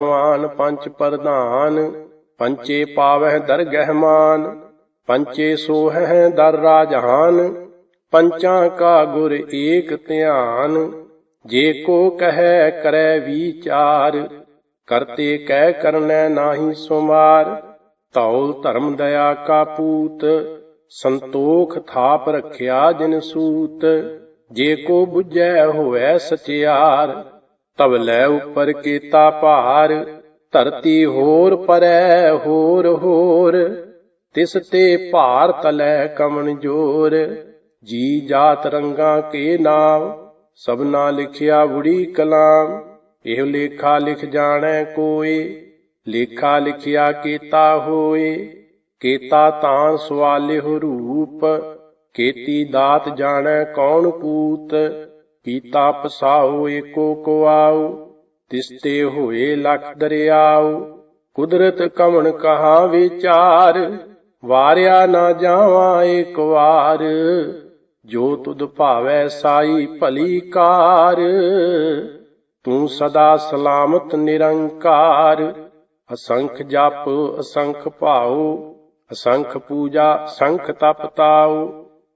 ਮਾਨ ਪੰਚ ਪ੍ਰਧਾਨ, ਪੰਚੇ ਪਾਵਹਿ ਦਰਗਹਿ ਮਾਨ, ਪੰਚੇ ਸੋਹਹਿ ਦਰ ਰਾਜਹਾਨ, ਪੰਚਾਂ ਕਾ ਗੁਰ ਏਕ ਧਿਆਨ, ਜੇ ਕੋ ਕਹੈ ਕਰੈ ਵਿਚਾਰ, ਕਰਤੇ ਕਹਿ ਕਰਨੈ ਨਾਹੀ ਸੁਮਾਰ, ਧੌਲ ਧਰਮ ਦਇਆ ਕਾ ਪੂਤ, ਸੰਤੋਖ ਥਾਪ ਰਖਿਆ ਜਿਨ ਸੂਤ, ਜੇ ਕੋ ਬੁਝੈ ਹੋਵੈ ਸਚਿਆਰ ਤਬ ਲੈ ਉਪਰ ਕੀਤਾ ਭਾਰ, ਧਰਤੀ ਹੋਰ ਪਰੈ ਹੋਰ ਹੋਰ। ਤਿਸ ਤੇ ਭਾਰ ਤਲੈ ਕਮਨ ਜੋਰ, ਜੀ ਜਾਤ ਰੰਗਾ ਕੇ ਨਾਮ, ਸਭਨਾ ਲਿਖਿਆ ਬੁੜੀ ਕਲਾਮ। ਇਹ ਲੇਖਾ ਲਿਖ ਜਾਣੈ ਕੋਏ, ਲੇਖਾ ਲਿਖਿਆ ਕੀਤਾ ਹੋਏ। ਕੀਤਾ ਤਾਂ ਸਵਾਲਿਹੁ ਰੂਪ, ਕੀਤੀ ਦਾਤ ਜਾਣੈ ਕੌਣ ਕੂਤ। ਕੀਤਾ ਪਸਾਉ ਏਕੋ ਕੋ ਆਉ, ਤਿਸਤੇ ਹੋਏ ਲਖ ਦਰਿਆਉ। ਕੁਦਰਤ ਕਮਣ ਕਹਾ ਵਿਚਾਰ, ਵਾਰਿਆ ਨਾ ਜਾਵਾਂ ਏਕ ਵਾਰ। ਜੋ ਤੁਧ ਭਾਵੈ ਸਾਈ ਭਲੀ ਕਾਰ, ਤੂੰ ਸਦਾ ਸਲਾਮਤ ਨਿਰੰਕਾਰ। ਅਸੰਖ ਜਪ, ਅਸੰਖ ਭਾਉ, ਅਸੰਖ ਪੂਜਾ ਸੰਖ ਤਪ ਤਾਉ।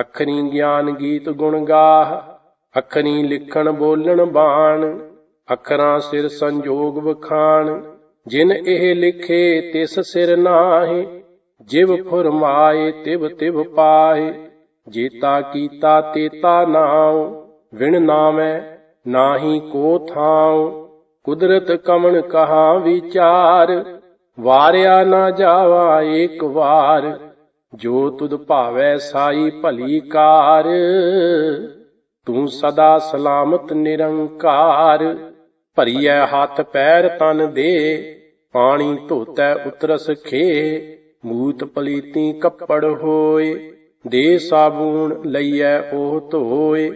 ਅਖਰੀ ਗਿਆਨ ਗੀਤ ਗੁਣ ਗਾਹ, ਅਖਰੀ ਲਿਖਣ ਬੋਲਣ ਬਾਣ, ਅਖਰਾਂ ਸਿਰ ਸੰਜੋਗ ਵਖਾਣ, ਜਿਨ ਇਹ ਲਿਖੇ ਤਿਸ ਸਿਰ ਨਾਹੀ, ਜਿਵ ਫੁਰਮਾਏ ਤਿਵ ਤਿਵ ਪਾਏ ਜੇਤਾ ਕੀਤਾ ਤੇਤਾ ਨਾਉ, ਵਿਣ ਨਾਮੈ ਨਾਹੀ ਕੋ ਥਾਉ, ਕੁਦਰਤ ਕਮਣ ਕਹਾ ਵਿਚਾਰ, ਵਾਰਿਆ ਨਾ ਜਾਵਾ ਏਕ ਵਾਰ। ਜੋ ਤੁਧ ਭਾਵੈ ਸਾਈ ਭਲੀ ਕਾਰ, ਤੂੰ ਸਦਾ ਸਲਾਮਤ ਨਿਰੰਕਾਰ। ਭਰੀਐ ਹੱਥ ਪੈਰ ਤਨ ਦੇ, ਪਾਣੀ ਧੋਤੈ ਉਤਰਸ ਖੇ। ਮੂਤ ਪਲੀਤੀ ਕੱਪੜ ਹੋਏ, ਦੇ ਸਾਬੂਨ ਲਈਐ ਉਹ ਧੋਏ।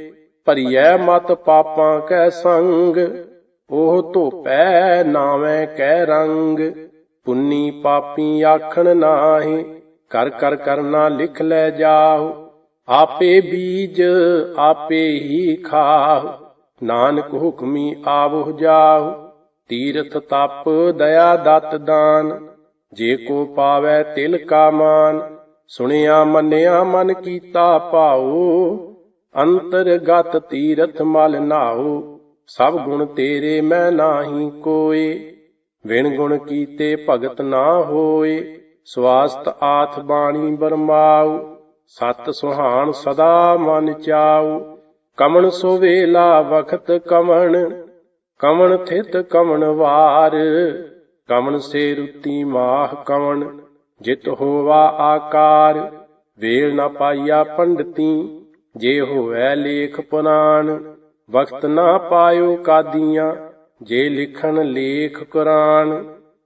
ਭਰੀਐ ਮਤ ਪਾਪਾਂ ਕੈ ਸੰਗ, ਉਹ ਧੋਪੈ ਨਾਵੇਂ ਕੈ ਰੰਗ। ਪੁੰਨੀ ਪਾਪੀ ਆਖਣ ਨਾਹੀ ਕਰ ਕਰ ਕਰਨਾ ਲਿਖ ਲੈ ਜਾਓ ਆਪੇ ਬੀਜ ਆਪੇ ਹੀ ਖਾਓ ਨਾਨਕ ਹੁਕਮੀ ਆਵਹੁ ਜਾਓ ਤੀਰਥ ਤਪ ਦਇਆ ਦਤ ਦਾਨ। ਜੇ ਕੋ ਪਾਵੈ ਤਿਲ ਕਾ ਮਾਨ। ਸੁਣਿਆ ਮੰਨਿਆ ਮਨ ਕੀਤਾ ਭਾਉ। ਅੰਤਰਗਤ ਤੀਰਥ ਮਲ ਨਾਉ। ਸਭ ਗੁਣ ਤੇਰੇ ਮੈਂ ਨਾਹੀ ਕੋਏ। ਵਿਣ ਗੁਣ ਕੀਤੇ ਭਗਤ ਨਾ ਹੋਏ। ਸਵਾਸਤ ਆਥ ਬਾਣੀ ਬਰਮਾਉ ਸਤ ਸੁਹਾਣ ਸਦਾ ਮਨ ਚਾਉ। ਕਮਣ ਸੋ ਵੇਲਾ ਵਖਤ ਕਮਣ ਕਮਣ ਥਿਤ ਕਮਣ ਵਾਰ। ਕਮਣ ਸੇ ਰੁਤੀ ਮਾਹ ਕਮਣ, ਜਿਤ ਹੋਵਾ ਆਕਾਰ। ਵੇਲ ਨਾ ਪਾਈਆ ਪੰਡਤੀ, ਜੇ ਹੋਵੈ ਲੇਖ ਪੁਰਾਣ। ਵਕਤ ਨਾ ਪਾਇਓ ਕਾਦੀਆਂ, ਜੇ ਲਿਖਣ ਲੇਖ ਕੁਰਾਨ।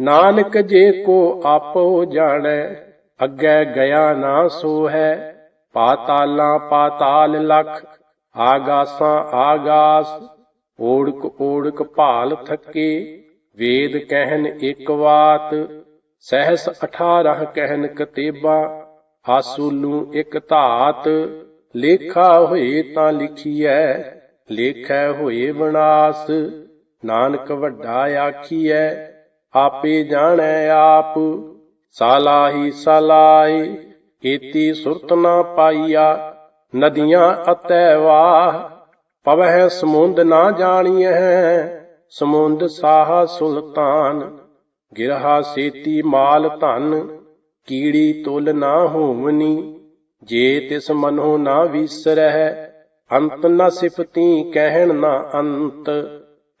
ਨਾਨਕ ਜੇ ਕੋ ਆਪੋ ਜਾਣੈ, ਅੱਗੇ ਗਿਆ ਨਾ ਸੋ ਹੈ ਪਾਤਾਲਾਂ ਪਾਤਾਲ ਲਖ, ਆਗਾਸਾਂ ਆਗਾਸ। ਓੜਕ ਓੜਕ ਭਾਲ ਥੱਕੇ, ਵੇਦ ਕਹਿਨ ਇੱਕ ਵਾਤ। ਸਹਿਸ 18 ਕਹਿਨ ਕਤੇਬਾ, ਆਸੂਲੂ ਇੱਕ ਧਾਤ। ਲੇਖਾ ਹੋਏ ਤਾਂ ਲਿਖੀਐ, ਲੇਖੈ ਹੋਏ ਵਿਨਾਸ਼। ਨਾਨਕ ਵੱਡਾ ਆਖੀਐ ਆਪੇ ਜਾਣੈ ਆਪ। ਸਾਲਾਹੀ ਸਲਾਈ ਕੀਤੀ ਸੁਰਤ ਨਾ ਪਾਈਆ। ਨਦੀਆਂ ਅਤੈ ਵਾਹ, ਪਵਹਿ ਸਮੁੰਦ ਨਾ ਜਾਣੀਐ। ਸਮੁੰਦ ਸਾਹ ਸੁਲਤਾਨ, ਗਿਰਹਾ ਸੇਤੀ ਮਾਲ ਧਨ। ਕੀੜੀ ਤੁਲ ਨਾ ਹੋਵਨੀ, ਜੇ ਤਿਸ ਮਨੋ ਨਾ ਵਿਸਰਹਿ। ਅੰਤ ਨ ਸਿਫਤੀ, ਕਹਿਣ ਨਾ ਅੰਤ।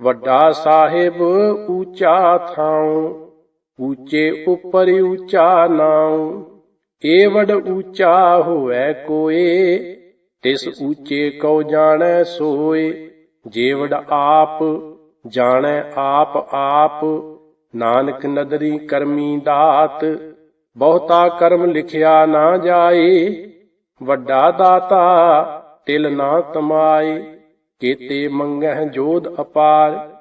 ਵੱਡਾ ਸਾਹਿਬ ਊਚਾ ਥਾਉ ਊਚੇ ਉਪਰ ਊਚਾ ਨਾਉ। ਏਵੜ ਊਚਾ ਹੋਵੈ ਕੋਏ, ਤਿਸ ਊਚੇ ਕਉ ਜਾਣੈ ਸੋਏ। ਜੇਵੜ ਆਪ ਜਾਣੈ ਆਪ ਆਪ, ਨਾਨਕ ਨਦਰੀ ਕਰਮੀ ਦਾਤ। ਬਹੁਤਾ ਕਰਮ ਲਿਖਿਆ ਨਾ ਜਾਏ, ਵੱਡਾ ਦਾਤਾ ਤਿਲ ਨਾ ਤਮਾਏ। ਕੀਤੇ ਮੰਗਹਿ ਜੋਧ ਅਪਾਰ।